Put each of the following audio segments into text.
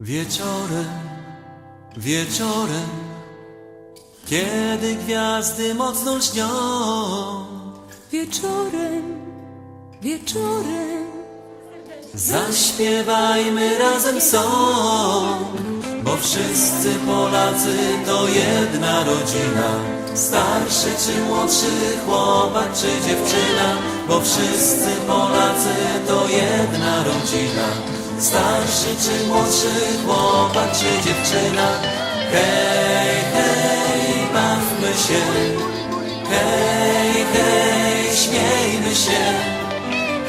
Wieczorem, wieczorem, kiedy gwiazdy mocno lśnią, Wieczorem, wieczorem, zaśpiewajmy razem song, bo wszyscy Polacy to jedna rodzina. Starszy czy młodszy chłopak czy dziewczyna, bo wszyscy Polacy to jedna rodzina. Starszy czy młodszy chłopak czy dziewczyna, hej, hej, bawmy się, hej, hej, śmiejmy się.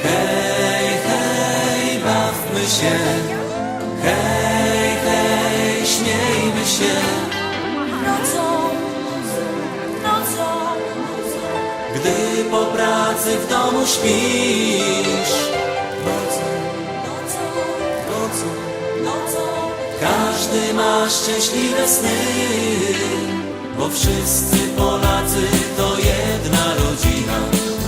Hej, hej, bawmy się. Hej, hej, śmiejmy się. nocą, nocą, Gdy po pracy w domu śpisz. Każdy ma szczęśliwe sny. Bo wszyscy Polacy to jedna rodzina.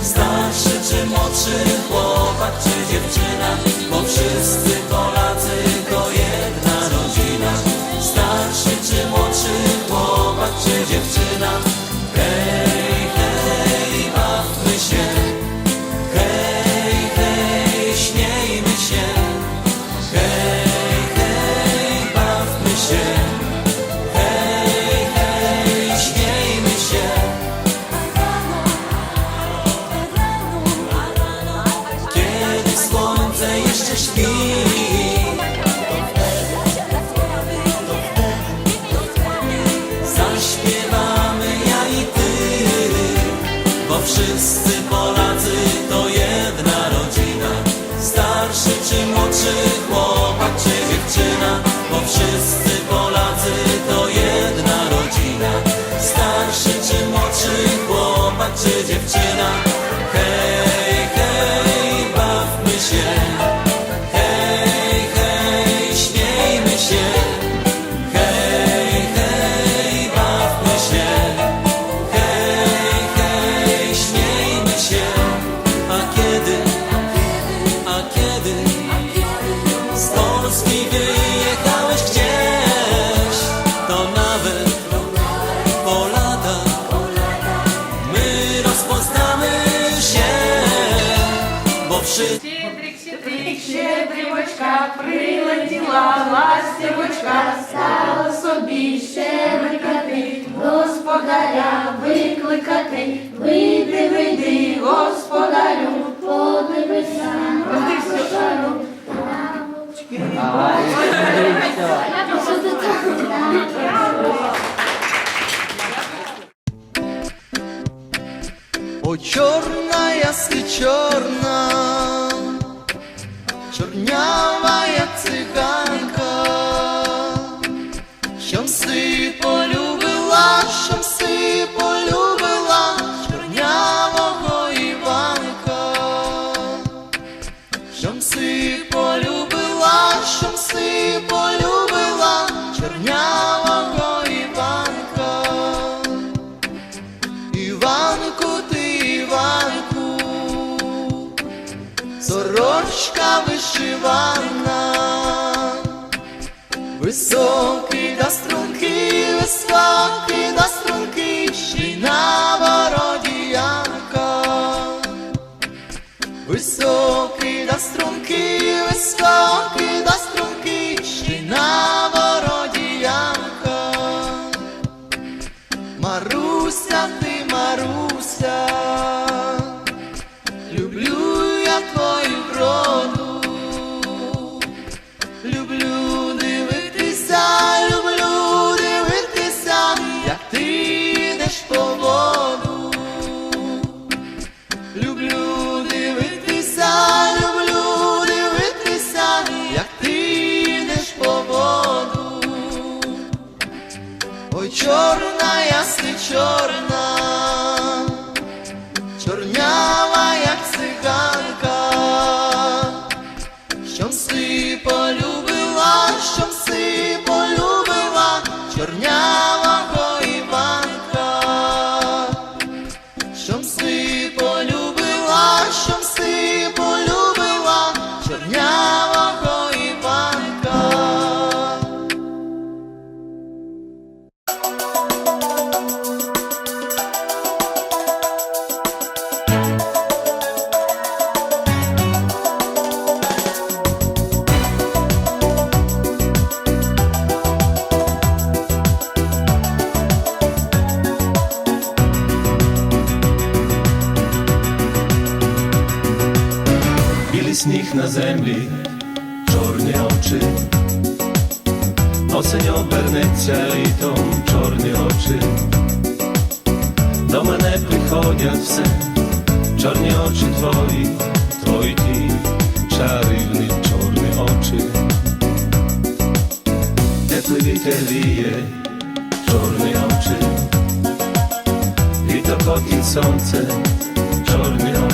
Starszy czy młodszy chłopak czy dziewczyna. Bo wszyscy Polacy to jedna rodzina. Starszy czy młodszy chłopak czy dziewczyna. Wszyscy Polacy to jedna rodzina. Starszy czy młodszy chłopak прилетіла ластівочка, стала собі щебрикати, господаря викликати, вийди, вийди, господарю, подивися на кошару. О, чорна яски чорна, чорнява що мси полюбила, що мси полюбила, чорнявого Іванка. Іванку, ти Іванку, сорочка вишивана, високий short на землі, чорні очі, осень обернеться літом, чорні очі, до мене приходять все, чорні очі твої, твої ті, чарівні чорні очі, теплий вітер віє, чорні очі, літо котить сонце, чорні очі.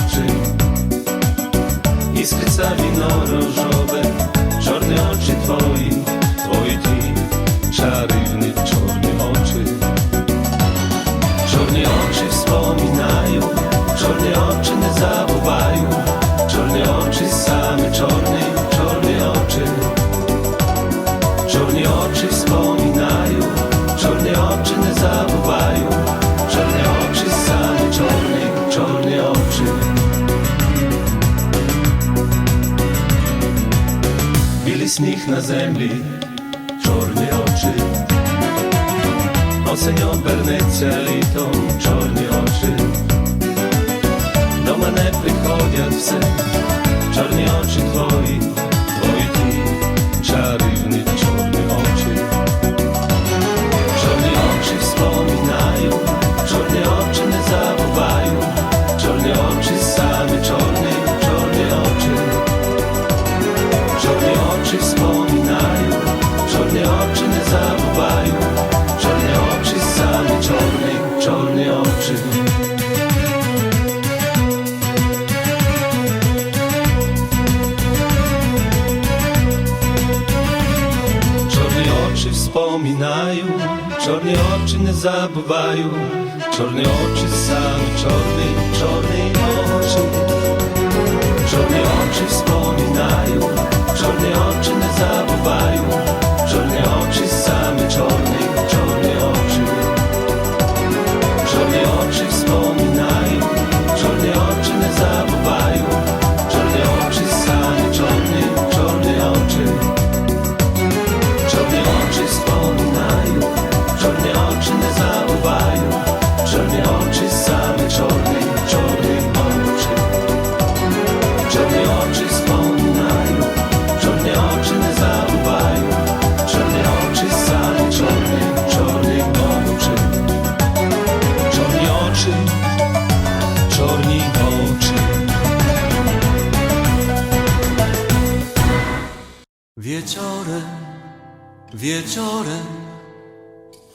Iskryca wino różowe, czarne oczy Сніг на землі, чорні очі, осень обернеться літом, чорні очі, до мене приходять все, чорні очі твої czarne oczy nie zabuwają, czarne oczy same czarne, czarne oczy. Czarne oczy wspominają, czarne oczy nie zabuwają, czarne oczy same czarne wieczorem,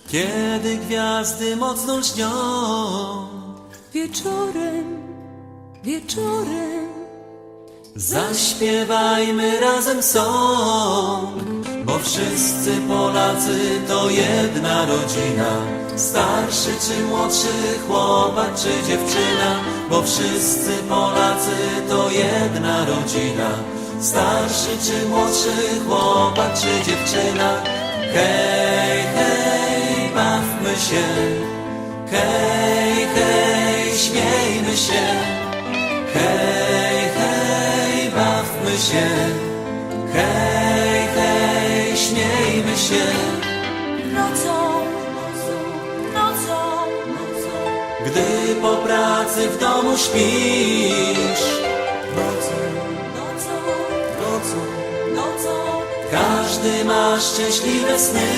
kiedy gwiazdy mocno lśnią, Wieczorem, wieczorem zaśpiewajmy razem song, bo wszyscy Polacy to jedna rodzina. Starszy czy młodszy chłopak czy dziewczyna, bo wszyscy Polacy to jedna rodzina. Starszy czy młodszy chłopak czy dziewczyna, hej, hej, bawmy się, hej, hej, śmiejmy się. Hej, hej, bawmy się. Hej, hej, śmiejmy się. nocą, nocą, nocą Gdy po pracy w domu śpisz. Każdy ma szczęśliwe sny,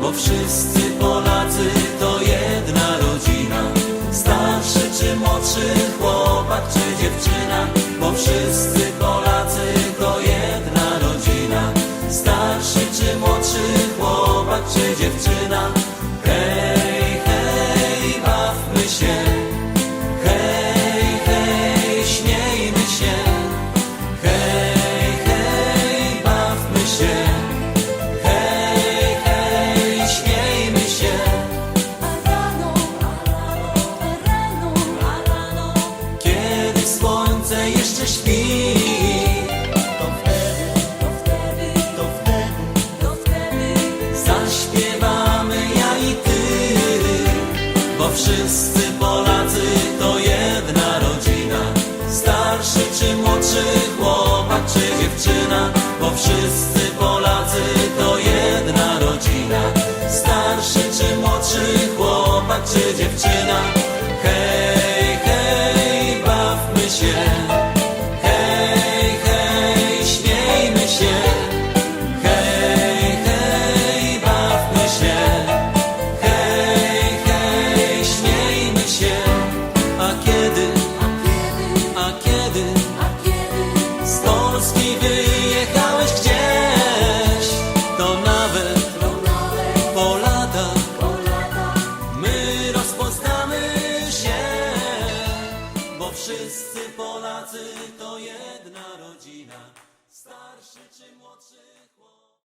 bo wszyscy Polacy to jedna rodzina. Starszy czy młodszy chłopak czy dziewczyna, bo wszyscy Polacy wszyscy Polacy to jedna rodzina. Starszy czy młodszy chłopak czy dziewczyna, bo wszyscy Polacy to jedna rodzina. Starszy czy młodszy chłopak czy dziewczyna,